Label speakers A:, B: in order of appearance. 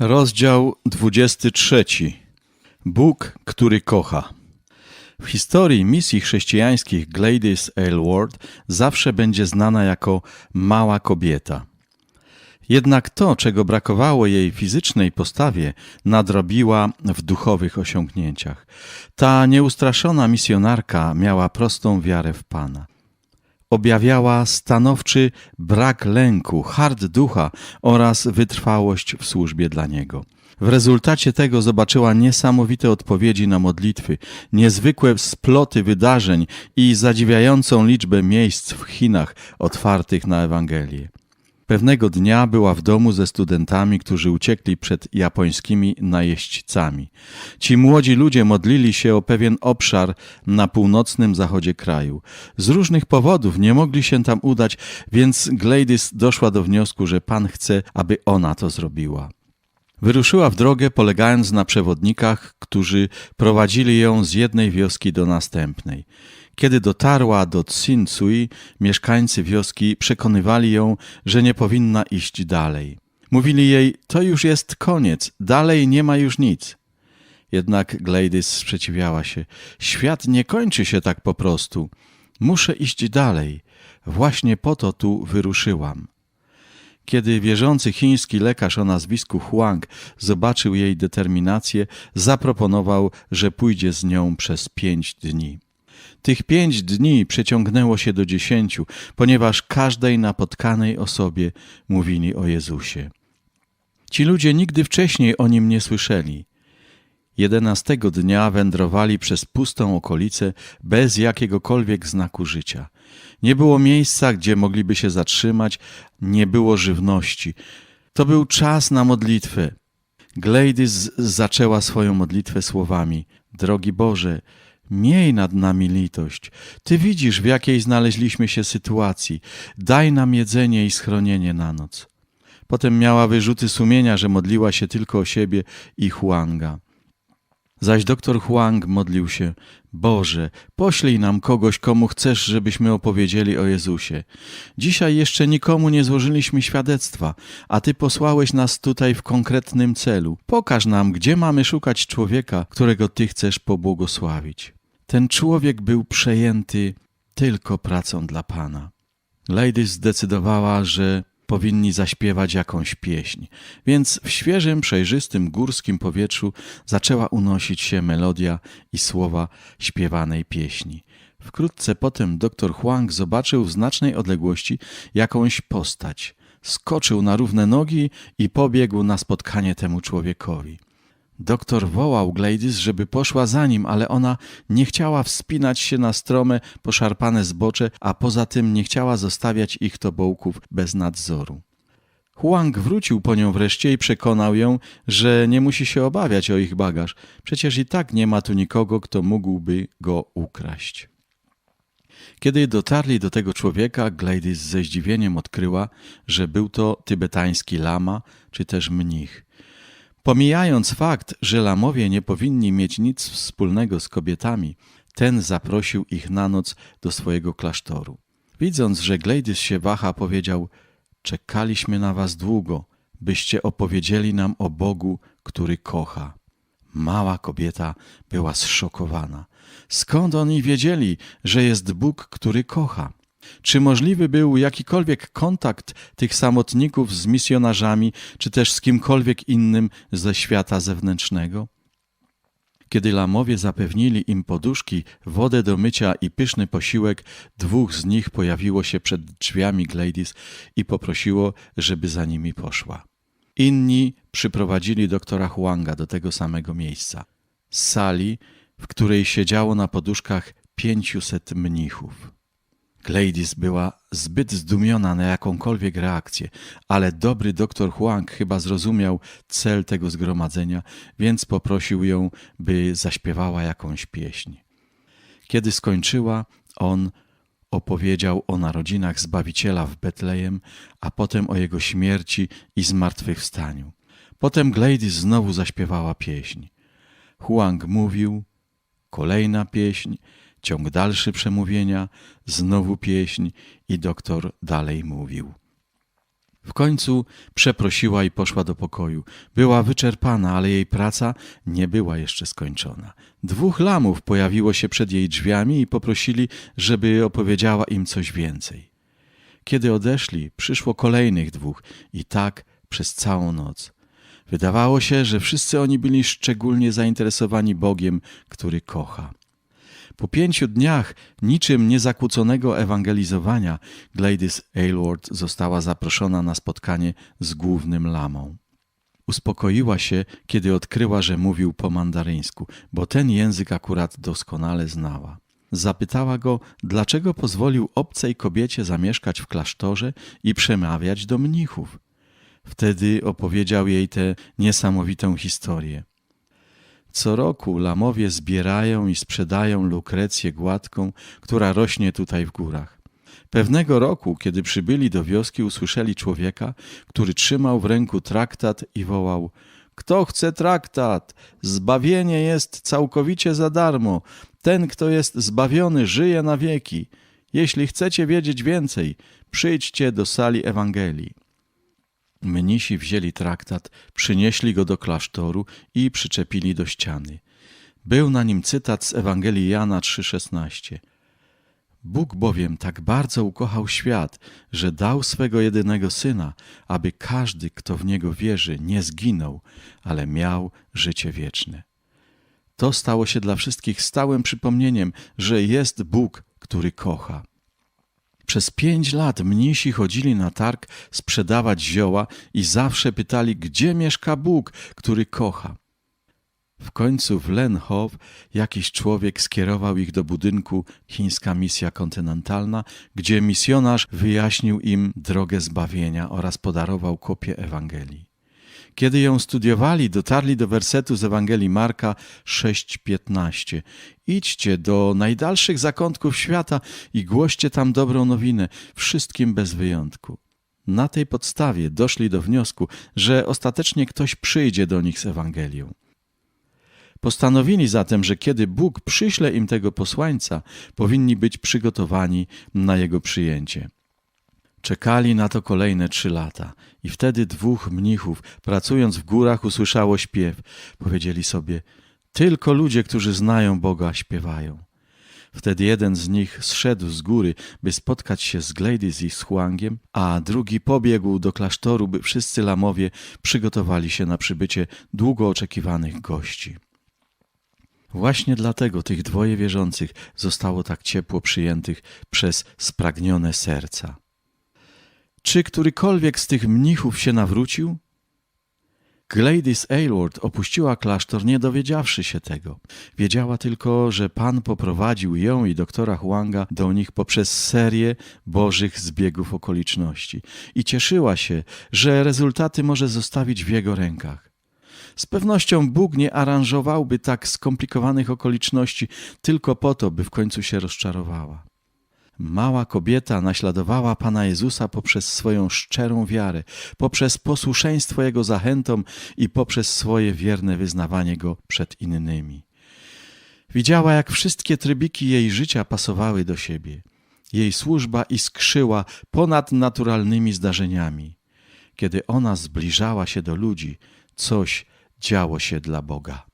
A: Rozdział 23. Bóg, który kocha. W historii misji chrześcijańskich Gladys Aylward zawsze będzie znana jako mała kobieta. Jednak to, czego brakowało jej fizycznej postawie, nadrobiła w duchowych osiągnięciach. Ta nieustraszona misjonarka miała prostą wiarę w Pana objawiała stanowczy brak lęku, hart ducha oraz wytrwałość w służbie dla Niego. W rezultacie tego zobaczyła niesamowite odpowiedzi na modlitwy, niezwykłe sploty wydarzeń i zadziwiającą liczbę miejsc w Chinach otwartych na Ewangelię. Pewnego dnia była w domu ze studentami, którzy uciekli przed japońskimi najeźdźcami. Ci młodzi ludzie modlili się o pewien obszar na północnym zachodzie kraju. Z różnych powodów nie mogli się tam udać, więc Gladys doszła do wniosku, że Pan chce, aby ona to zrobiła. Wyruszyła w drogę, polegając na przewodnikach, którzy prowadzili ją z jednej wioski do następnej. Kiedy dotarła do Tsinsui, mieszkańcy wioski przekonywali ją, że nie powinna iść dalej. Mówili jej, to już jest koniec, dalej nie ma już nic. Jednak Gladys sprzeciwiała się. Świat nie kończy się tak po prostu. Muszę iść dalej. Właśnie po to tu wyruszyłam. Kiedy wierzący chiński lekarz o nazwisku Huang zobaczył jej determinację, zaproponował, że pójdzie z nią przez pięć dni. Tych pięć dni przeciągnęło się do dziesięciu, ponieważ każdej napotkanej osobie mówili o Jezusie. Ci ludzie nigdy wcześniej o nim nie słyszeli. Jedenastego dnia wędrowali przez pustą okolicę bez jakiegokolwiek znaku życia. Nie było miejsca, gdzie mogliby się zatrzymać, nie było żywności. To był czas na modlitwę. Gladys zaczęła swoją modlitwę słowami: Drogi Boże, Miej nad nami litość. Ty widzisz, w jakiej znaleźliśmy się sytuacji. Daj nam jedzenie i schronienie na noc. Potem miała wyrzuty sumienia, że modliła się tylko o siebie i Huanga. Zaś doktor Huang modlił się: Boże, poślij nam kogoś, komu chcesz, żebyśmy opowiedzieli o Jezusie. Dzisiaj jeszcze nikomu nie złożyliśmy świadectwa, a Ty posłałeś nas tutaj w konkretnym celu. Pokaż nam, gdzie mamy szukać człowieka, którego Ty chcesz pobłogosławić. Ten człowiek był przejęty tylko pracą dla Pana. Lady zdecydowała, że powinni zaśpiewać jakąś pieśń, więc w świeżym, przejrzystym górskim powietrzu zaczęła unosić się melodia i słowa śpiewanej pieśni. Wkrótce potem doktor Huang zobaczył w znacznej odległości jakąś postać. Skoczył na równe nogi i pobiegł na spotkanie temu człowiekowi. Doktor wołał Gladys, żeby poszła za nim, ale ona nie chciała wspinać się na strome, poszarpane zbocze, a poza tym nie chciała zostawiać ich tobołków bez nadzoru. Huang wrócił po nią wreszcie i przekonał ją, że nie musi się obawiać o ich bagaż. Przecież i tak nie ma tu nikogo, kto mógłby go ukraść. Kiedy dotarli do tego człowieka, Gladys ze zdziwieniem odkryła, że był to tybetański lama czy też mnich – Pomijając fakt, że lamowie nie powinni mieć nic wspólnego z kobietami, ten zaprosił ich na noc do swojego klasztoru. Widząc, że Gladys się waha, powiedział: Czekaliśmy na was długo, byście opowiedzieli nam o Bogu, który kocha. Mała kobieta była zszokowana. Skąd oni wiedzieli, że jest Bóg, który kocha? Czy możliwy był jakikolwiek kontakt tych samotników z misjonarzami, czy też z kimkolwiek innym ze świata zewnętrznego? Kiedy lamowie zapewnili im poduszki, wodę do mycia i pyszny posiłek, dwóch z nich pojawiło się przed drzwiami Gladys i poprosiło, żeby za nimi poszła. Inni przyprowadzili doktora Huanga do tego samego miejsca. Sali, w której siedziało na poduszkach pięciuset mnichów. Gladys była zbyt zdumiona na jakąkolwiek reakcję, ale dobry doktor Huang chyba zrozumiał cel tego zgromadzenia, więc poprosił ją, by zaśpiewała jakąś pieśń. Kiedy skończyła, on opowiedział o narodzinach Zbawiciela w Betlejem, a potem o jego śmierci i zmartwychwstaniu. Potem Gladys znowu zaśpiewała pieśń. Huang mówił, kolejna pieśń, Ciąg dalszy przemówienia, znowu pieśń i doktor dalej mówił. W końcu przeprosiła i poszła do pokoju. Była wyczerpana, ale jej praca nie była jeszcze skończona. Dwóch lamów pojawiło się przed jej drzwiami i poprosili, żeby opowiedziała im coś więcej. Kiedy odeszli, przyszło kolejnych dwóch i tak przez całą noc. Wydawało się, że wszyscy oni byli szczególnie zainteresowani Bogiem, który kocha. Po pięciu dniach niczym niezakłóconego ewangelizowania Gladys Aylward została zaproszona na spotkanie z głównym lamą. Uspokoiła się, kiedy odkryła, że mówił po mandaryńsku, bo ten język akurat doskonale znała. Zapytała go, dlaczego pozwolił obcej kobiecie zamieszkać w klasztorze i przemawiać do mnichów. Wtedy opowiedział jej tę niesamowitą historię. Co roku lamowie zbierają i sprzedają lukrecję gładką, która rośnie tutaj w górach. Pewnego roku, kiedy przybyli do wioski, usłyszeli człowieka, który trzymał w ręku traktat i wołał: Kto chce traktat? Zbawienie jest całkowicie za darmo. Ten, kto jest zbawiony, żyje na wieki. Jeśli chcecie wiedzieć więcej, przyjdźcie do sali Ewangelii. Mnisi wzięli traktat, przynieśli go do klasztoru i przyczepili do ściany. Był na nim cytat z Ewangelii Jana 3,16. Bóg bowiem tak bardzo ukochał świat, że dał swego jedynego syna, aby każdy, kto w niego wierzy, nie zginął, ale miał życie wieczne. To stało się dla wszystkich stałym przypomnieniem, że jest Bóg, który kocha. Przez pięć lat mnisi chodzili na targ sprzedawać zioła i zawsze pytali, gdzie mieszka Bóg, który kocha. W końcu w Lenhow jakiś człowiek skierował ich do budynku Chińska Misja Kontynentalna, gdzie misjonarz wyjaśnił im drogę zbawienia oraz podarował kopię Ewangelii. Kiedy ją studiowali, dotarli do wersetu z Ewangelii Marka 6:15. Idźcie do najdalszych zakątków świata i głoście tam dobrą nowinę, wszystkim bez wyjątku. Na tej podstawie doszli do wniosku, że ostatecznie ktoś przyjdzie do nich z Ewangelią. Postanowili zatem, że kiedy Bóg przyśle im tego posłańca, powinni być przygotowani na jego przyjęcie. Czekali na to kolejne trzy lata i wtedy dwóch mnichów, pracując w górach, usłyszało śpiew. Powiedzieli sobie, tylko ludzie, którzy znają Boga, śpiewają. Wtedy jeden z nich zszedł z góry, by spotkać się z Gladys i z Huangiem, a drugi pobiegł do klasztoru, by wszyscy lamowie przygotowali się na przybycie długo oczekiwanych gości. Właśnie dlatego tych dwoje wierzących zostało tak ciepło przyjętych przez spragnione serca. Czy którykolwiek z tych mnichów się nawrócił? Gladys Aylward opuściła klasztor nie dowiedziawszy się tego. Wiedziała tylko, że Pan poprowadził ją i doktora Huanga do nich poprzez serię bożych zbiegów okoliczności i cieszyła się, że rezultaty może zostawić w jego rękach. Z pewnością Bóg nie aranżowałby tak skomplikowanych okoliczności tylko po to, by w końcu się rozczarowała. Mała kobieta naśladowała Pana Jezusa poprzez swoją szczerą wiarę, poprzez posłuszeństwo Jego zachętom i poprzez swoje wierne wyznawanie Go przed innymi. Widziała, jak wszystkie trybiki jej życia pasowały do siebie. Jej służba iskrzyła ponad naturalnymi zdarzeniami. Kiedy ona zbliżała się do ludzi, coś działo się dla Boga.